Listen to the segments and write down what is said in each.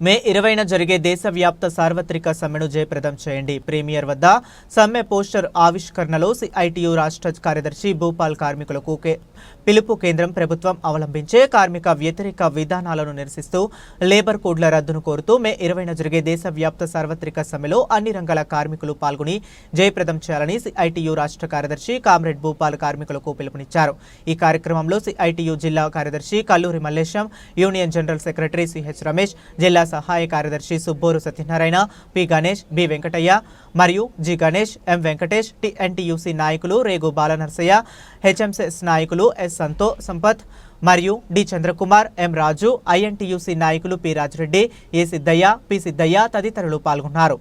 మే ఇరవైన జరిగే దేశవ్యాప్త సార్వత్రిక సమ్మెను జయప్రదం చేయండి. ప్రీమియర్ వద్ద సమ్మె పోస్టర్ ఆవిష్కరణలో సిఐటియు రాష్ట్ర కార్యదర్శి భూపాల్ కార్మికులకు కే- పిలుపు కేంద్రం ప్రభుత్వం అవలంబించే కార్మిక వ్యతిరేక విధానాలను నిరసిస్తూ లేబర్ కోడ్ల రద్దును కోరుతూ మే ఇరవైన జరిగే దేశవ్యాప్త సార్వత్రిక సమ్మెలో అన్ని రంగాల కార్మికులు పాల్గొని జయప్రదం చేయాలని సిఐటియు రాష్ట్ర కార్యదర్శి కామ్రేడ్ భూపాల్ కార్మికులకు పిలుపునిచ్చారు. ఈ కార్యక్రమంలో సిఐటియు జిల్లా కార్యదర్శి Kalluri Mallesham union general secretary CH Ramesh జిల్లా సహాయ కార్యదర్శి సుబ్బోరు సత్యనారాయణ పి గణేష్ బి వెంకటయ్య మరియు G Ganesh M Venkatesh TNTUC నాయకులు రేగు బాలనర్సయ్య హెచ్ఎంసెస్ నాయకులు ఎస్ సంతో సంపత్ మరియు D Chandrakumar M Raju INTUC నాయకులు P Rajireddy A Siddaiah P Siddaiah తదితరులు పాల్గొన్నారు.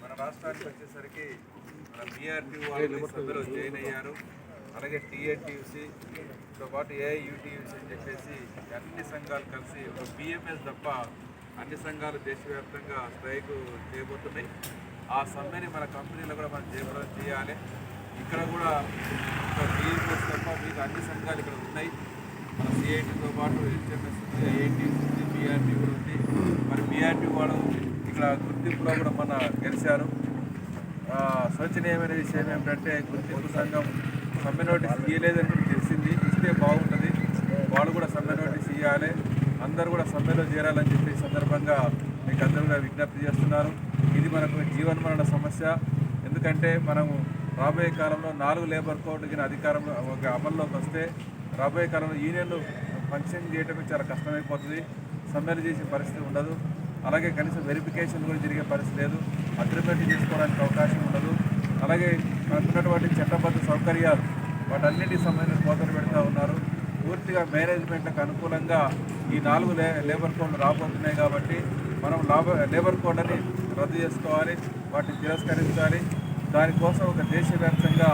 మన రాష్ట్రానికి వచ్చేసరికి మన బీఆర్టీ వాళ్ళు సభ్యులు జాయిన్ అయ్యారు. అలాగే టీఎన్టీయూసీతో పాటు ఏఐయుటియూసీ అని చెప్పేసి అన్ని సంఘాలు కలిసి ఒక బిఎంఎస్ తప్ప అన్ని సంఘాలు దేశవ్యాప్తంగా స్ట్రైక్ చేయబోతున్నాయి ఆ సమ్మెని మన కంపెనీలో కూడా మనం జయప్రదం చేయాలి. ఇక్కడ కూడా ఒక బిఎంఎస్ తప్ప మీకు అన్ని సంఘాలు ఇక్కడ ఉన్నాయి. మన సిఐటితో పాటు హెచ్ఎంఎస్ ఉంది ఐఐటి ఉంది బీఆర్టీ కూడా ఉంది. మరి బీఆర్టీ వాళ్ళు ఇక్కడ గుర్తింపులో కూడా మన గెలిచారు. శోచనీయమైన విషయం ఏమిటంటే గుర్తింపు సంఘం సమ్మె నోటీస్ ఇవ్వలేదని కూడా తెలిసింది. ఇస్తే బాగుంటుంది. వాళ్ళు కూడా సమ్మె నోటీస్ ఇవ్వాలి అందరూ కూడా సమ్మెలో చేరాలని చెప్పి సందర్భంగా మీకు అందరూ కూడా విజ్ఞప్తి చేస్తున్నారు. ఇది మనకు జీవనమరణ సమస్య. ఎందుకంటే మనము రాబోయే కాలంలో నాలుగు లేబర్ కోడ్కి అధికారంలో ఒక అమల్లోకి వస్తే రాబోయే కాలంలో యూనియన్లు ఫంక్షన్ చేయటం చాలా కష్టమైపోతుంది. సమ్మెలు చేసే పరిస్థితి ఉండదు. అలాగే కనీసం వెరిఫికేషన్ కూడా జరిగే పరిస్థితి లేదు. అగ్రిమెంట్ చేసుకోవడానికి అవకాశం ఉండదు. అలాగే మనకున్నటువంటి చట్టబద్ధ సౌకర్యాలు వాటన్నిటికి సంబంధించిన కోతలు పెడతా ఉన్నారు. పూర్తిగా మేనేజ్మెంట్లకు అనుకూలంగా ఈ నాలుగు లే లేబర్ కోడ్లు రాబోతున్నాయి కాబట్టి మనం లాభ లేబర్ కోడ్లని రద్దు చేసుకోవాలి వాటిని తిరస్కరించాలి. దానికోసం ఒక దేశవ్యాప్తంగా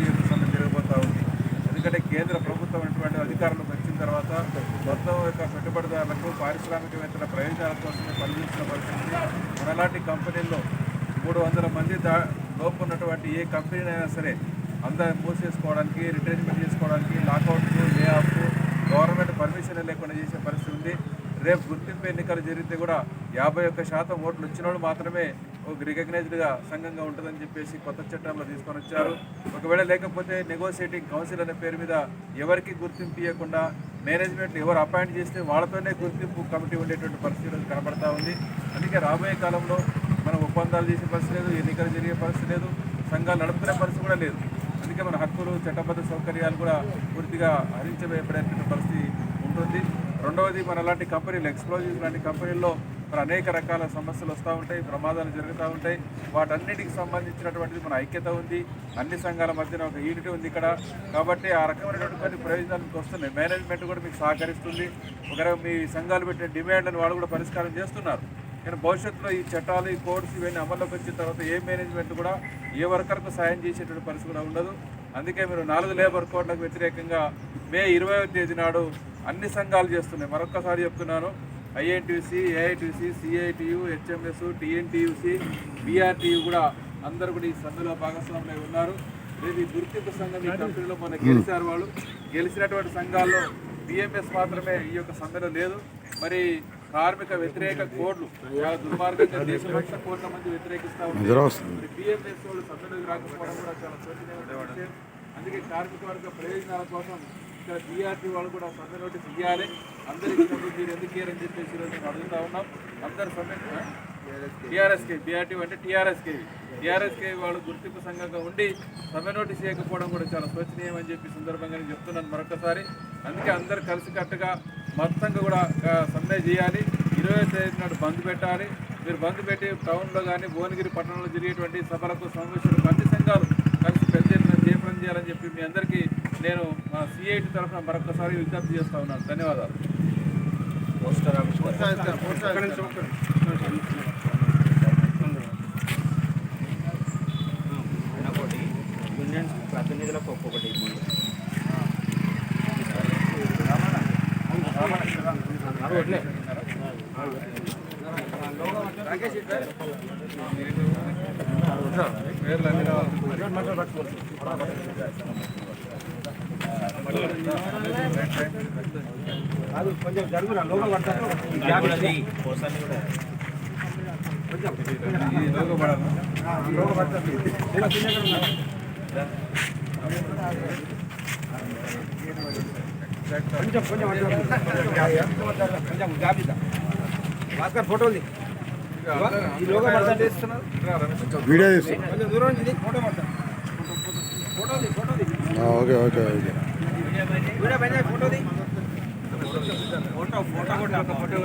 ఈ యొక్క సమ్మె జరగబోతూ ఉంది ఎందుకంటే కేంద్ర ప్రభుత్వం అటువంటి అధికారంలోకి వచ్చిన తర్వాత మొత్తం యొక్క పెట్టుబడిదారులకు పారిశ్రామికవేత్తల ప్రయోజనాల కోసమే పనిచేసిన పరిస్థితి. మనలాంటి కంపెనీల్లో మూడు వందల మంది దా లోపు ఉన్నటువంటి ఏ కంపెనీనైనా సరే అందరూ మూసేసుకోవడానికి రిటైర్మెంట్ చేసుకోవడానికి లాకౌట్లు లే ఆఫ్ గవర్నమెంట్ పర్మిషన్ లేకుండా చేసే పరిస్థితి ఉంది. రేపు గుర్తింపు ఎన్నికలు జరిగితే కూడా యాభై ఒక్క శాతం ఓట్లు వచ్చినోడు మాత్రమే రికగ్నైజ్డ్గా సంఘంగా ఉంటుందని చెప్పేసి కొత్త చట్టంలో తీసుకొని వచ్చారు. ఒకవేళ లేకపోతే నెగోషియేటింగ్ కౌన్సిల్ అనే పేరు మీద ఎవరికి గుర్తింపు ఇవ్వకుండా మేనేజ్మెంట్ ఎవరు అపాయింట్ చేస్తే వాళ్ళతోనే గుర్తింపు కమిటీ ఉండేటువంటి పరిస్థితి కనబడతా ఉంది. అందుకే రాబోయే కాలంలో మనం ఒప్పందాలు చేసే పరిస్థితి లేదు ఎన్నికలు జరిగే పరిస్థితి లేదు సంఘాలు నడుపుకునే పరిస్థితి కూడా లేదు. అందుకే మన హక్కులు చట్టబద్ధ సౌకర్యాలు కూడా పూర్తిగా హరించబడేటువంటి పరిస్థితి ఉంటుంది. రెండవది మన అలాంటి కంపెనీలు ఎక్స్ప్లోజివ్ లాంటి కంపెనీల్లో మరి అనేక రకాల సమస్యలు వస్తూ ఉంటాయి ప్రమాదాలు జరుగుతూ ఉంటాయి. వాటన్నిటికి సంబంధించినటువంటిది మన ఐక్యత ఉంది. అన్ని సంఘాల మధ్యన ఒక యూనిటీ ఉంది ఇక్కడ. కాబట్టి ఆ రకమైనటువంటి కొన్ని ప్రయోజనాలు మీకు వస్తున్నాయి. మేనేజ్మెంట్ కూడా మీకు సహకరిస్తుంది. ఒకవేళ మీ సంఘాలు పెట్టిన డిమాండ్లను వాళ్ళు కూడా పరిష్కారం చేస్తున్నారు. కానీ భవిష్యత్తులో ఈ చట్టాలు ఈ కోడ్స్ ఇవన్నీ అమల్లోకి వచ్చిన తర్వాత ఏ మేనేజ్మెంట్ కూడా ఏ వర్కర్కు సాయం చేసేటువంటి పరిస్థితి కూడా ఉండదు. అందుకే మీరు నాలుగు లేబర్ కోడ్లకు వ్యతిరేకంగా మే ఇరవై తేదీ నాడు అన్ని సంఘాలు చేస్తున్నాయి. మరొక్కసారి చెప్తున్నాను. INTC AITC CITU HMS TNTUC BRTU కూడా అందరూ కూడా ఈ సమ్మెలో భాగస్వాములై ఉన్నారు. రేపు ఈ గుర్తింపు సంఘం ఈ కంపెనీలో మన గెలిచారు వాళ్ళు. గెలిచినటువంటి సంఘాల్లో బిఎంఎస్ మాత్రమే ఈ యొక్క సమ్మెలో లేదు. మరి కార్మిక వ్యతిరేక కోడ్లు చాలా దుర్మార్గంగా దేశభక్త కోట్ల మంది వ్యతిరేకిస్తా మరి బిఎంఎస్ వాళ్ళు సమ్మెలోకి రాకపోవడం కూడా చాలా విషయం అందుకే కార్మిక వర్గ ప్రయోజనాల కోసం ఇక్కడ బీఆర్టీ వాళ్ళు కూడా సమ్మె నోటీస్ ఇవ్వాలి అందరికీ మీరు ఎందుకు ఇయ్యారని చెప్పేసి ఈరోజు మేము అడుగుతా ఉన్నాం. అందరు సమ్మె టీఆర్ఎస్కే బీఆర్టీ అంటే టీఆర్ఎస్కే. టీఆర్ఎస్కే వాళ్ళు గుర్తింపు సంఘంగా ఉండి సమ్మె నోటీస్ చేయకపోవడం కూడా చాలా శోచనీయం అని చెప్పి సందర్భంగా నేను చెప్తున్నాను మరొకసారి. అందుకే అందరు కలిసికట్టుగా మొత్తంగా కూడా సమ్మె చేయాలి. ఇరవై తేదీ నాడు బంద్ పెట్టాలి. మీరు బంద్ పెట్టి టౌన్లో కానీ భువనగిరి పట్టణంలో జరిగేటువంటి సభలకు సమావేశాలకు అన్ని సంఘాలు కలిసి పెద్ద జయప్రదం చేయాలని చెప్పి మీ అందరికీ నేను మా సిఐటి తరఫున మరొకసారి విజ్ఞప్తి చేస్తా ఉన్నాను. ధన్యవాదాలు. ప్రతినిధులకు ఒక్కొక్కటి రాకేష్ కొంచెం జరుగురా లోపల పడతారు కొంచెం కొంచెం కొంచెం జాబితా. భాస్కర్ ఫోటోలు video okay okay okay. Photo photo photo photo